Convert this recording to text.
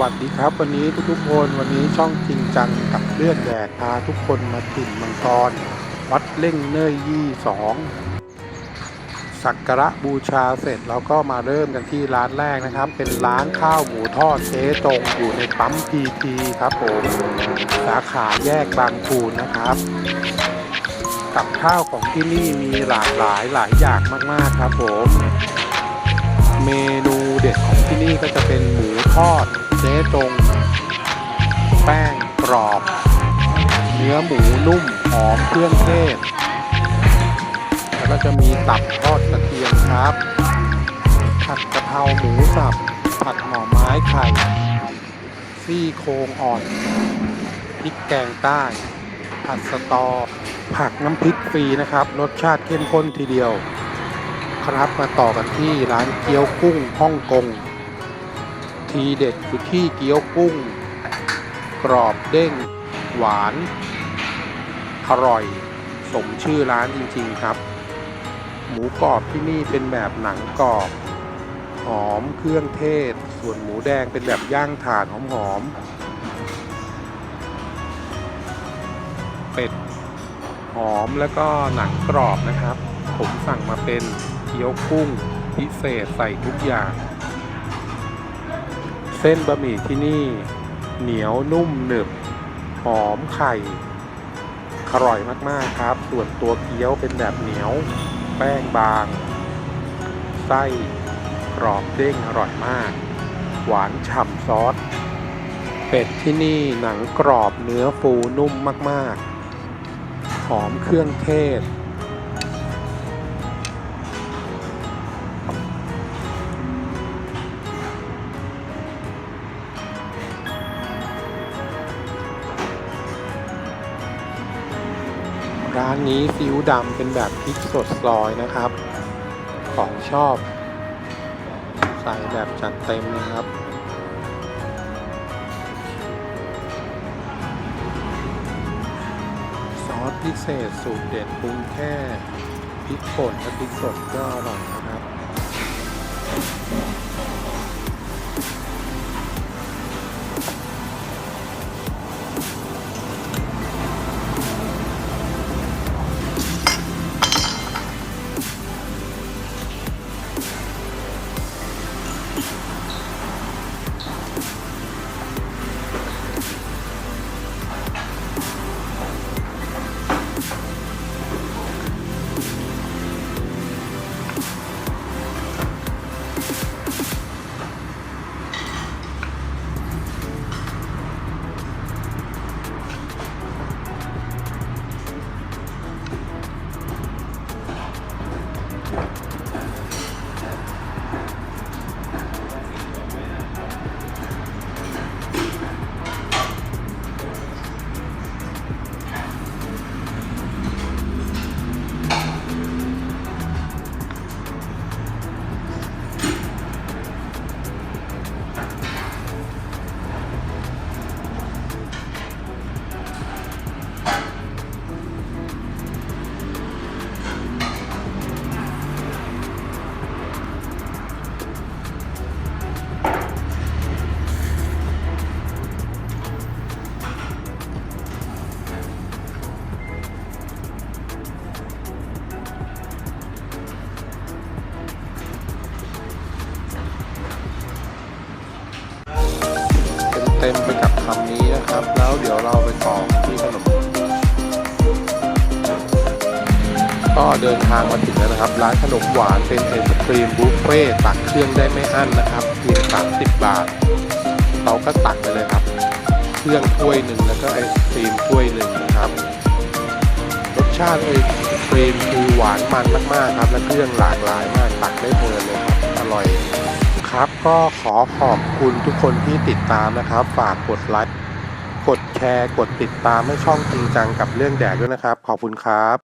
วัสดีครับ วันนี้ทุกๆคนวันนี้ช่องจริงจังกับเลือดแดกพาทุกคนมาถิ่นมังกร วัดเล่งเนยยี่สองสักการะบูชาเสร็จเราก็มาเริ่มกันที่ร้านแรกนะครับ เป็นร้านข้าวหมูทอดเจ๊ตรงอยู่ในปั๊มพีทีครับผมสาขาแยกบางพูนนะครับ กับข้าวของที่นี่มีหลากหลายหลายอย่างมากๆครับผม เมนูเด็ดของที่นี่ก็จะเป็นหมูทอด เจ๊ตรง แป้งกรอบ เนื้อหมูนุ่มหอมเครื่องเทศ แล้วก็จะมีตับทอดกระเทียมครับ ผัดกะเพราหมูสับ ผัดหน่อไม้ไข่ ซี่โครงอ่อนพริกแกงใต้ ผัดสตอ ผักน้ำพริกฟรีนะครับ รสชาติเข้มข้นทีเดียว ครับมาต่อกันที่ร้านเกี๊ยวกุ้งฮ่องกง ทีเด็ดอยู่ที่เกี๊ยวกุ้ง กรอบเด้ง หวาน อร่อย สมชื่อร้านจริงๆครับ หมูกรอบที่นี่เป็นแบบหนังกรอบ หอมเครื่องเทศ ส่วนหมูแดงเป็นแบบย่างถ่านหอมๆเป็ดหอมแล้วก็หนังกรอบนะครับ ผมสั่งมาเป็นเกี๊ยวกุ้งพิเศษใส่ทุกอย่าง เส้นบะหมี่ที่นี่ เหนียวนุ่มหนึบ หอมไข่ อร่อยมากๆครับ ส่วนตัวเกี๊ยวเป็นแบบเหนียว แป้งบาง ไส้กรอบเด้งอร่อยมาก หวานฉ่ำซอส เป็ดที่นี่หนังกรอบเนื้อฟูนุ่มมากๆ หอมเครื่องเทศ ร้านนี้ซีอิ๊วดำเป็นแบบพริกสดซอยนะครับ ของชอบ ใส่แบบจัดเต็มนะครับ ซอสพิเศษสูตรเด็ดปรุงแค่พริกป่นและพริกสดก็อร่อยนะครับ คำนี้นะครับ แล้วเดี๋ยวเราไปต่อที่ขนม ก็เดินทางมาถึงแล้วนะครับ ร้านขนมหวานเป็นไอศครีมบุฟเฟ่ตักเครื่องได้ไม่อั้นนะครับเพียง30 บาท เราก็ตักไปเลยครับ เครื่องถ้วยหนึ่งแล้วก็ไอศครีมถ้วยหนึ่งนะครับ รสชาติไอศครีมคือหวานมันมากๆครับ และเครื่องหลากหลายมากตักได้เพลินเลยครับอร่อย ครับ ก็ขอขอบคุณทุกคนที่ติดตามนะครับ ฝากกดไลค์ กดแชร์ กดติดตามให้ช่องจริงจังกับเรื่องแดกด้วยนะครับ ขอบคุณครับ